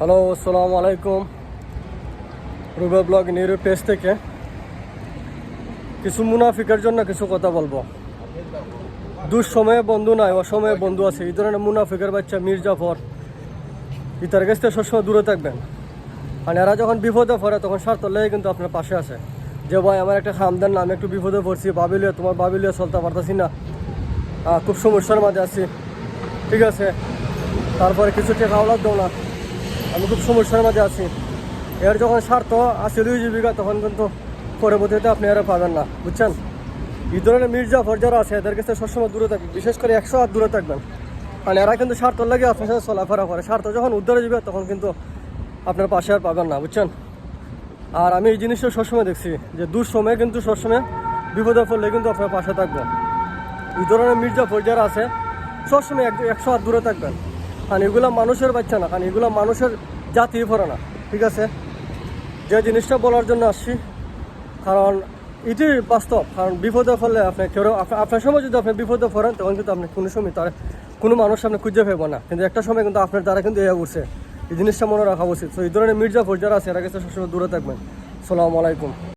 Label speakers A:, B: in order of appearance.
A: Hello আসসালামু আলাইকুম Ruba blog neuro page থেকে কিছু মুনাফিকের জন্য কিছু কথা বলব। দুঃসময়ে বন্ধু নাই, অসময়ে বন্ধু আছে। এই ধরনের মুনাফিকের বাচ্চা মীর জাফর ইতার কাছ থেকে সবসময় দূরে থাকবেন। আর এরা যখন বিপদে পড়ে, তখন স্বার্থ লেগে কিন্তু আপনার পাশে আছে। যে ভাই, আমার একটা খামদান না আমি একটু বিপদে পড়ছি, বাবিলিয়া, তোমার বাবিলিয়া চলতে পারতাছি না। খুব সমস্যার মাঝে আছি। ঠিক আছে। তারপরে কিছু টাকা আওলাদ দাও না। আমি খুব সমস্যার মাঝে আছি। এর যখন স্বার্থ আছে দুই জীবিকা, তখন কিন্তু পরবর্তীতে আপনি এরা পাবেন না, বুঝছেন? এই ধরনের মির্জাফর যারা আছে, এদের কাছে সবসময় দূরে থাকবেন, বিশেষ করে একশো হাত দূরে থাকবেন। কারণ এরা কিন্তু স্বার্থ লাগে আপনার সাথে চলাফেরা করে। স্বার্থ যখন উদ্ধারে যাবে, তখন কিন্তু আপনার পাশে আর পাবেন না, বুঝছেন? আর আমি এই জিনিসটা সবসময় দেখছি, যে দুঃসময়ে কিন্তু সবসময় বিপদে পড়লে কিন্তু আপনার পাশে থাকবেন। এই ধরনের মির্জাফর যারা আছে, সবসময় এক একশো হাত দূরে থাকবেন। কারণ এগুলো মানুষের বাচ্চা না, কারণ এগুলো মানুষের জাতি পড়ে না, ঠিক আছে? যে জিনিসটা বলার জন্য আসছি, কারণ এটি বাস্তব, কারণ বিপদে ফলে আপনি কেউ আপ- আপনার সময় যদি আপনি বিপদে পড়েন, তখন কিন্তু আপনি কোনো সময় তার কোনো মানুষ আপনি খুঁজে পাবো না। কিন্তু একটা সময় কিন্তু আপনার দ্বারা কিন্তু এ উঠছে। এই জিনিসটা মনে রাখা উচিত। তো এই ধরনের মির্জাফর যারা আছে, এরা কাছে সবসময় দূরে থাকবেন। সালামু আলাইকুম।